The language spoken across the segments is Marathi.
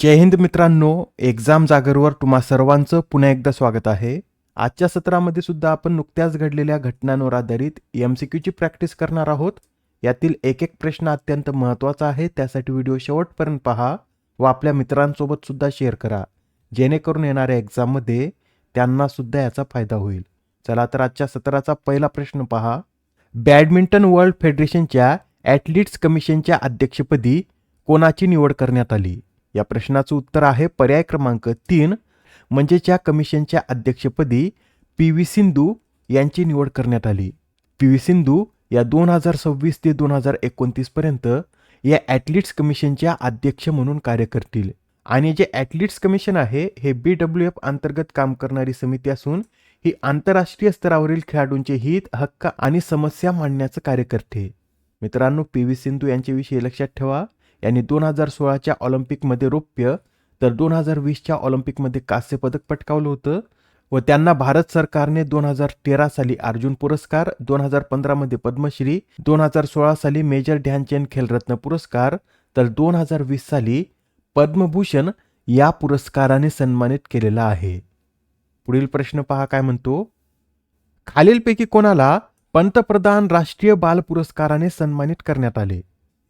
जय हिंद मित्रांनो एक्झाम जागरवर तुम्हा सर्वांचं पुन्हा एकदा स्वागत आहे. आजच्या सत्रामध्ये सुद्धा आपण नुकत्याच घडलेल्या घटनांवर आधारित एम सी क्यूची प्रॅक्टिस करणार आहोत. यातील एक एक प्रश्न अत्यंत महत्त्वाचा आहे त्यासाठी व्हिडिओ शेवटपर्यंत पहा व आपल्या मित्रांसोबत सुद्धा शेअर करा. जेणेकरून येणाऱ्या एक्झाममध्ये त्यांना सुद्धा याचा फायदा होईल. चला तर आजच्या सत्राचा पहिला प्रश्न पहा. बॅडमिंटन वर्ल्ड फेडरेशनच्या ॲथलीट्स कमिशनच्या अध्यक्षपदी कोणाची निवड करण्यात आली? या प्रश्नाचं उत्तर आहे पर्याय क्रमांक तीन म्हणजे ज्या कमिशनच्या अध्यक्षपदी पी व्ही सिंधू यांची निवड करण्यात आली. पी व्ही सिंधू या दोन हजार सव्वीस ते दोन हजार एकोणतीसपर्यंत या ॲथलीट्स कमिशनच्या अध्यक्ष म्हणून कार्य करतील. आणि जे ॲथलीट्स कमिशन आहे हे बी डब्ल्यू एफ अंतर्गत काम करणारी समिती असून ही आंतरराष्ट्रीय स्तरावरील खेळाडूंचे हित हक्क आणि समस्या मांडण्याचं कार्य करते. मित्रांनो पी व्ही सिंधू यांच्याविषयी लक्षात ठेवा. यांनी दोन हजार सोळाच्या ऑलिम्पिकमध्ये रौप्य तर दोन हजार वीसच्या ऑलिम्पिकमध्ये कांस्य पदक पटकावलं होतं व त्यांना भारत सरकारने दोन हजार तेरा साली अर्जुन पुरस्कार दोन हजार पंधरामध्ये पद्मश्री दोन हजार सोळा साली मेजर ध्यानचंद खेलरत्न पुरस्कार तर दोन हजार वीस साली पद्मभूषण या पुरस्काराने सन्मानित केलेला आहे. पुढील प्रश्न पहा काय म्हणतो? खालीलपैकी कोणाला पंतप्रधान राष्ट्रीय बाल पुरस्काराने सन्मानित करण्यात आले?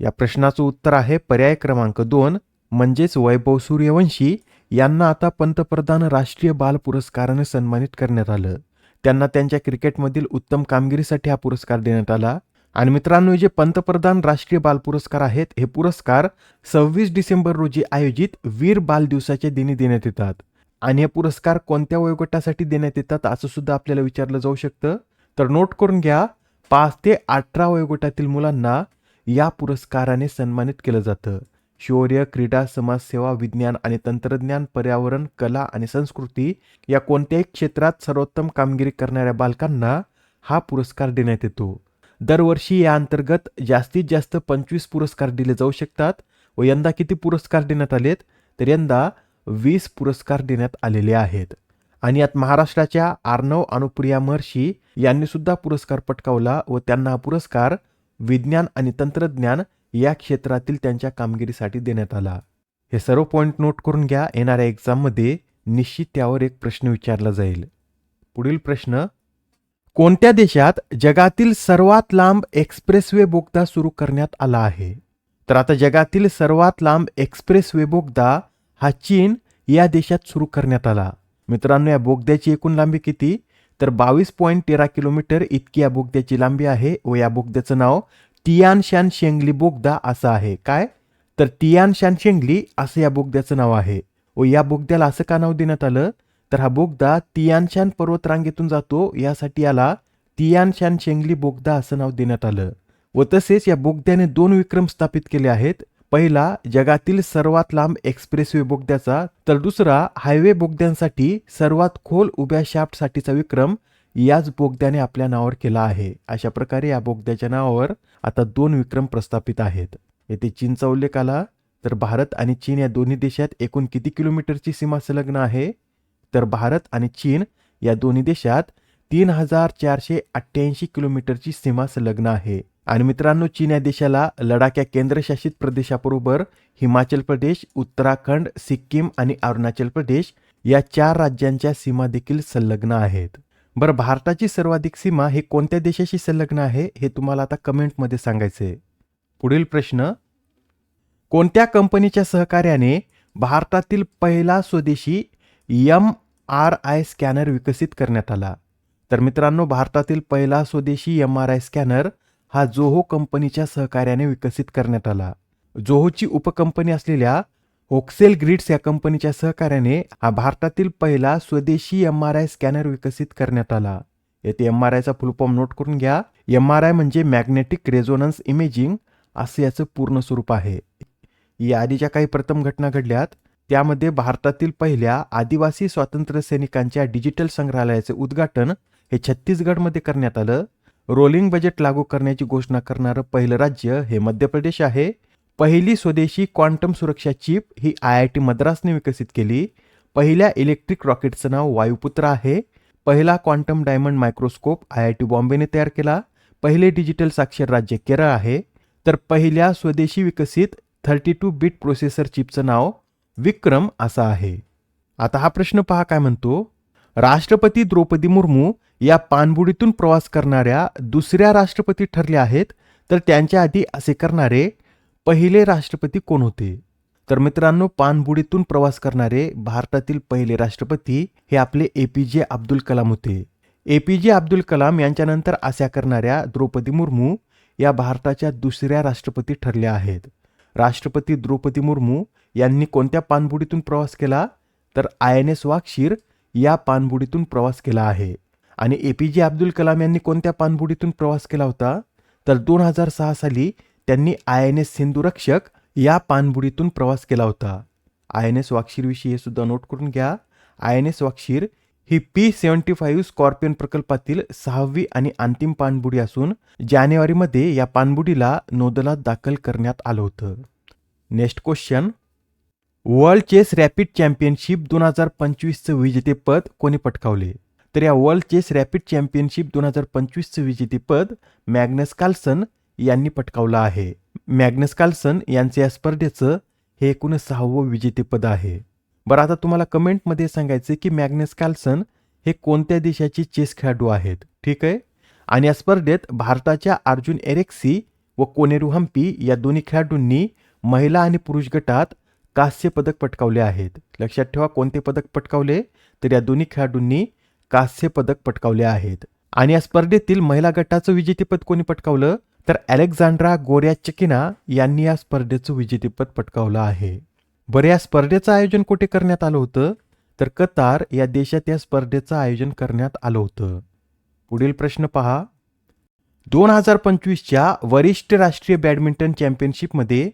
या प्रश्नाचं उत्तर आहे पर्याय क्रमांक दोन म्हणजेच वैभव सूर्यवंशी यांना आता पंतप्रधान राष्ट्रीय बाल पुरस्काराने सन्मानित करण्यात आलं. त्यांना त्यांच्या क्रिकेटमधील उत्तम कामगिरीसाठी हा पुरस्कार देण्यात आला. आणि मित्रांनो जे पंतप्रधान राष्ट्रीय बाल पुरस्कार आहेत हे पुरस्कार सव्वीस डिसेंबर रोजी आयोजित वीर बाल दिवसाच्या दिनी देण्यात येतात. आणि हे पुरस्कार कोणत्या वयोगटासाठी देण्यात येतात असं सुद्धा आपल्याला विचारलं जाऊ शकतं. तर नोट करून घ्या पाच ते अठरा वयोगटातील मुलांना या पुरस्काराने सन्मानित केलं जातं. शौर्य क्रीडा समाजसेवा विज्ञान आणि तंत्रज्ञान पर्यावरण कला आणि संस्कृती या कोणत्याही क्षेत्रात सर्वोत्तम कामगिरी करणाऱ्या बालकांना हा पुरस्कार देण्यात येतो. दरवर्षी या अंतर्गत जास्तीत जास्त पंचवीस पुरस्कार दिले जाऊ शकतात व यंदा किती पुरस्कार देण्यात आलेत? तर यंदा वीस पुरस्कार देण्यात आलेले आहेत. आणि यात महाराष्ट्राच्या आर्नव अनुप्रिया महर्षी यांनी सुद्धा पुरस्कार पटकावला व त्यांना हा पुरस्कार विज्ञान आणि तंत्रज्ञान या क्षेत्रातील त्यांच्या कामगिरीसाठी देण्यात आला. हे सर्व पॉईंट नोट करून घ्या. येणाऱ्या एक्झाममध्ये निश्चित त्यावर एक प्रश्न विचारला जाईल. पुढील प्रश्न कोणत्या देशात जगातील सर्वात लांब एक्सप्रेसवे बोगदा सुरू करण्यात आला आहे? तर आता जगातील सर्वात लांब एक्सप्रेसवे बोगदा हा चीन या देशात सुरू करण्यात आला. मित्रांनो या बोगद्याची एकूण लांबी किती? तर बावीस पॉईंट तेरा किलोमीटर इतकी या बोगद्याची लांबी आहे व या बोगद्याचं नाव टियान शान शेंगली बोगदा असं आहे. काय? तर टियान शान शेंगली असं या बोगद्याचं नाव आहे व या बोगद्याला असं का नाव देण्यात आलं? तर हा बोगदा तियानशान पर्वतरांगेतून जातो. यासाठी याला तियानशान शेंगली बोगदा असं नाव देण्यात आलं व तसेच या बोगद्याने दोन विक्रम स्थापित केले आहेत. पहिला जगातील सर्वात लांब एक्सप्रेसवे बोगद्याचा तर दुसरा हायवे बोगद्यांसाठी सर्वात खोल उभ्या शाफ्टसाठीचा विक्रम याच बोगद्याने आपल्या नावावर केला आहे. अशा प्रकारे या बोगद्याच्या नावावर आता दोन विक्रम प्रस्थापित आहेत. येथे चीनचा उल्लेख आला तर भारत आणि चीन या दोन्ही देशात एकूण किती किलोमीटरची सीमा संलग्न आहे? तर भारत आणि चीन या दोन्ही देशात तीन हजार चारशे अठ्ठ्याऐंशी किलोमीटरची सीमा संलग्न आहे. आणि मित्रांनो चीन या देशाला लडाख या केंद्रशासित प्रदेशाबरोबर हिमाचल प्रदेश उत्तराखंड सिक्कीम आणि अरुणाचल प्रदेश या चार राज्यांच्या सीमा देखील संलग्न आहेत. बरं भारताची सर्वाधिक सीमा हे कोणत्या देशाशी संलग्न आहे हे तुम्हाला आता कमेंटमध्ये सांगायचे पुढील प्रश्न कोणत्या कंपनीच्या सहकार्याने भारतातील पहिला स्वदेशी एम आर आय स्कॅनर विकसित करण्यात आला? तर मित्रांनो भारतातील पहिला स्वदेशी एम आर आय स्कॅनर हा जोहो कंपनीच्या सहकार्याने विकसित करण्यात आला. जोहोची उपकंपनी असलेल्या ओक्सेल ग्रिड्स या कंपनीच्या सहकार्याने हा भारतातील पहिला स्वदेशी एम आर आय स्कॅनर विकसित करण्यात आला. येथे एम आर आयचा फुलफॉर्म नोट करून घ्या. एम आर आय म्हणजे मॅग्नेटिक रेझोनन्स इमेजिंग असं याचं पूर्ण स्वरूप आहे. या आधीच्या काही प्रथम घटना घडल्यात. त्यामध्ये भारतातील पहिल्या आदिवासी स्वातंत्र्य सैनिकांच्या डिजिटल संग्रहालयाचे उद्घाटन हे छत्तीसगडमध्ये करण्यात आलं. रोलिंग बजेट लागू करण्याची घोषणा करणारं पहिलं राज्य हे मध्य प्रदेश आहे. पहिली स्वदेशी क्वांटम सुरक्षा चिप ही आय आय टी मद्रासने विकसित केली. पहिल्या इलेक्ट्रिक रॉकेटचं नाव वायुपुत्र आहे. पहिला quantum diamond microscope I I T बॉम्बेने तयार केला. पहिले डिजिटल साक्षर राज्य केरळ आहे. तर पहिल्या स्वदेशी विकसित थर्टी टू बिट प्रोसेसर चिपचं नाव विक्रम असा आहे. आता हा प्रश्न पहा काय म्हणतो. राष्ट्रपती द्रौपदी मुर्मू या पाणबुडीतून प्रवास करणाऱ्या दुसऱ्या राष्ट्रपती ठरल्या आहेत तर त्यांच्या आधी असे करणारे पहिले राष्ट्रपती कोण होते? तर मित्रांनो पाणबुडीतून प्रवास करणारे भारतातील पहिले राष्ट्रपती हे आपले ए पी जे अब्दुल कलाम होते. ए पी जे अब्दुल कलाम यांच्यानंतर अशा करणाऱ्या द्रौपदी मुर्मू या भारताच्या दुसऱ्या राष्ट्रपती ठरल्या आहेत. राष्ट्रपती द्रौपदी मुर्मू यांनी कोणत्या पाणबुडीतून प्रवास केला? तर आय एन एस वाक्षीर या पाणबुडीतून प्रवास केला आहे. आणि ए पी जे अब्दुल कलाम यांनी कोणत्या पाणबुडीतून प्रवास केला होता? तर दोन हजार सहा साली त्यांनी आय एन एस सिंधुरक्षक या पाणबुडीतून प्रवास केला होता. आय एन एस वाक्षीरविषयी हे सुद्धा नोट करून घ्या. आय एन एस वाक्षीर ही पी सेव्हन्टी फाईव्ह स्कॉर्पियन प्रकल्पातील सहावी आणि अंतिम पाणबुडी असून जानेवारीमध्ये या पाणबुडीला नौदलात दाखल करण्यात आलं होतं. Next question. World chess rapid championship दोन हजार पंचवीसचं विजेतेपद कोणी पटकावले? तर या वर्ल्ड चेस रॅपिड चॅम्पियनशिप दोन हजार पंचवीसचं विजेतेपद मॅग्नस कार्लसन यांनी पटकावलं आहे. मॅग्नस कार्लसन यांचं या स्पर्धेचं हे एकूण सहावं विजेतेपद आहे. बरं आता तुम्हाला कमेंटमध्ये सांगायचं की मॅग्नस कार्लसन हे कोणत्या देशाचे चेस खेळाडू आहेत? ठीक आहे? आणि या स्पर्धेत भारताच्या अर्जुन एरेक्सी व कोनेरू हम्पी या दोन्ही खेळाडूंनी महिला आणि पुरुष गटात कांस्य पदक पटकावले आहेत. लक्षात ठेवा कोणते पदक पटकावले? तर या दोन्ही खेळाडूंनी कांस्य पदक पटकावले आहेत. आणि या स्पर्धेतील महिला गटाचं विजेतेपद कोणी पटकावलं? तर अलेक्झांड्रा गोऱ्या चकिना यांनी या स्पर्धेचं विजेतेपद पटकावलं आहे. बरं या स्पर्धेचं आयोजन कुठे करण्यात आलं होतं? तर कतार या देशात या स्पर्धेचं आयोजन करण्यात आलं होतं. पुढील प्रश्न पहा. दोन हजार पंचवीसच्या वरिष्ठ राष्ट्रीय बॅडमिंटन चॅम्पियनशिपमध्ये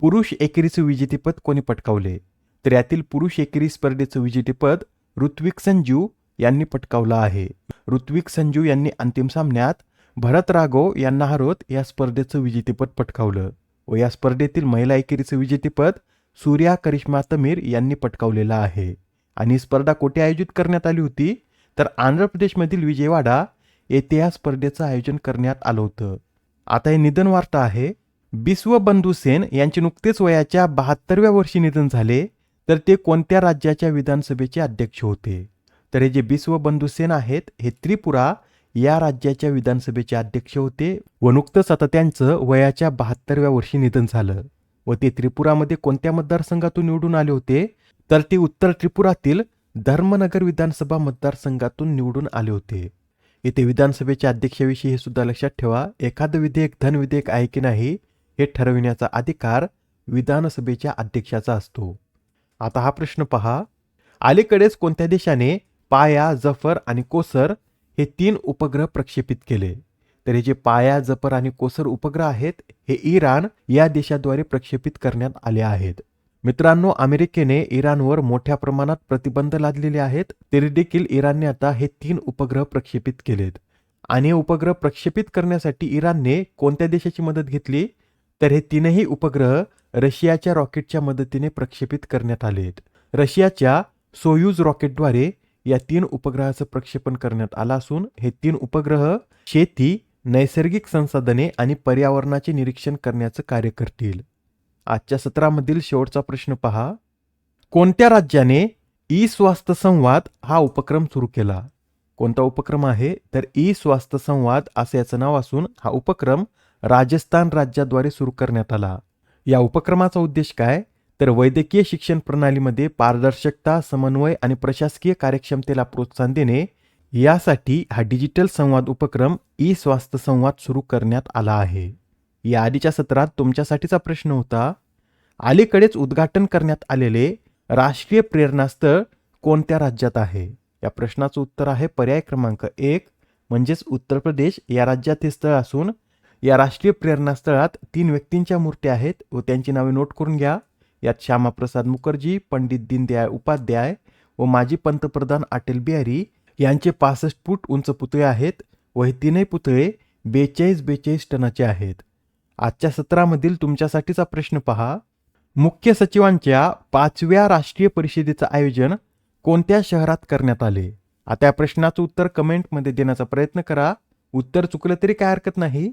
पुरुष एकेरीचं विजेतेपद कोणी पटकावले तर यातील पुरुष एकेरी स्पर्धेचं विजेतेपद ऋत्विक संजू यांनी पटकावलं आहे. ऋत्विक संजू यांनी अंतिम सामन्यात भरत राघव यांना हरवत या स्पर्धेचं विजेतेपद पटकावलं. व या स्पर्धेतील महिला एकेरीचं विजेतेपद सूर्या करिश्मा तमीर यांनी पटकावलेलं आहे. आणि ही स्पर्धा कुठे आयोजित करण्यात आली होती? तर आंध्र प्रदेशमधील विजयवाडा येथे या स्पर्धेचं आयोजन करण्यात आलं होतं. आता हे निधन वार्ता आहे. बिस्वबंधू सेन यांचे नुकतेच वयाच्या बहात्तरव्या वर्षी निधन झाले तर ते कोणत्या राज्याच्या विधानसभेचे अध्यक्ष होते? तर हे जे बिस्वबंधू सेन आहेत हे त्रिपुरा या राज्याच्या विधानसभेचे अध्यक्ष होते व नुकतंच आता त्यांचं वयाच्या बहात्तरव्या वर्षी निधन झालं. व ते त्रिपुरामध्ये कोणत्या मतदारसंघातून निवडून आले होते? तर ते उत्तर त्रिपुरातील धर्मनगर विधानसभा मतदारसंघातून निवडून आले होते. येथे विधानसभेच्या अध्यक्षाविषयी हे सुद्धा लक्षात ठेवा एखादं विधेयक धन विधेयक आहे की नाही हे ठरविण्याचा अधिकार विधानसभेच्या अध्यक्षाचा असतो. आता हा प्रश्न पहा. अलीकडेच कोणत्या देशाने पाया जफर आणि कोसर हे तीन उपग्रह प्रक्षेपित केले? तर हे जे पाया जफर आणि कोसर उपग्रह आहेत हे इराण या देशाद्वारे प्रक्षेपित करण्यात आले आहेत. मित्रांनो अमेरिकेने इराणवर मोठ्या प्रमाणात प्रतिबंध लादलेले आहेत तरी देखील इराणने आता हे तीन उपग्रह प्रक्षेपित केलेत. आणि हे उपग्रह प्रक्षेपित करण्यासाठी इराणने कोणत्या देशाची मदत घेतली? तर हे तीनही उपग्रह रशियाच्या रॉकेटच्या मदतीने प्रक्षेपित करण्यात आलेत रशियाच्या सोयूज रॉकेटद्वारे या तीन उपग्रहाचं प्रक्षेपण करण्यात आलं असून हे तीन उपग्रह शेती नैसर्गिक संसाधने आणि पर्यावरणाचे निरीक्षण करण्याचं कार्य करतील. आजच्या सत्रामधील शेवटचा प्रश्न पहा. कोणत्या राज्याने ई स्वास्थ्य संवाद हा उपक्रम सुरू केला? कोणता उपक्रम आहे? तर ई स्वास्थ्य संवाद असं याचं नाव असून हा उपक्रम राजस्थान राज्याद्वारे सुरू करण्यात आला. या उपक्रमाचा उद्देश काय? तर वैद्यकीय शिक्षण प्रणालीमध्ये पारदर्शकता समन्वय आणि प्रशासकीय कार्यक्षमतेला प्रोत्साहन देणे. यासाठी हा डिजिटल संवाद उपक्रम ई स्वास्थ्य संवाद सुरू करण्यात आला आहे. या आधीच्या सत्रात तुमच्यासाठीचा प्रश्न होता अलीकडेच उद्घाटन करण्यात आलेले राष्ट्रीय प्रेरणास्थळ कोणत्या राज्यात आहे? या प्रश्नाचं उत्तर आहे पर्याय क्रमांक एक म्हणजेच उत्तर प्रदेश या राज्यात हे स्थळ असून या राष्ट्रीय प्रेरणास्थळात तीन व्यक्तींच्या मूर्त्या आहेत व त्यांची नावे नोट करून घ्या. यात श्यामाप्रसाद मुखर्जी पंडित दीनदयाळ उपाध्याय व माजी पंतप्रधान अटल बिहारी यांचे पासष्ट फूट उंच पुतळे आहेत व हे तीनही पुतळे बेचाळीस बेचाळीस टनाचे आहेत. आजच्या सत्रामधील तुमच्यासाठीचा प्रश्न पहा. मुख्य सचिवांच्या पाचव्या राष्ट्रीय परिषदेचं आयोजन कोणत्या शहरात करण्यात आले? आता या प्रश्नाचं उत्तर कमेंटमध्ये देण्याचा प्रयत्न करा. उत्तर चुकलं तरी काय हरकत नाही.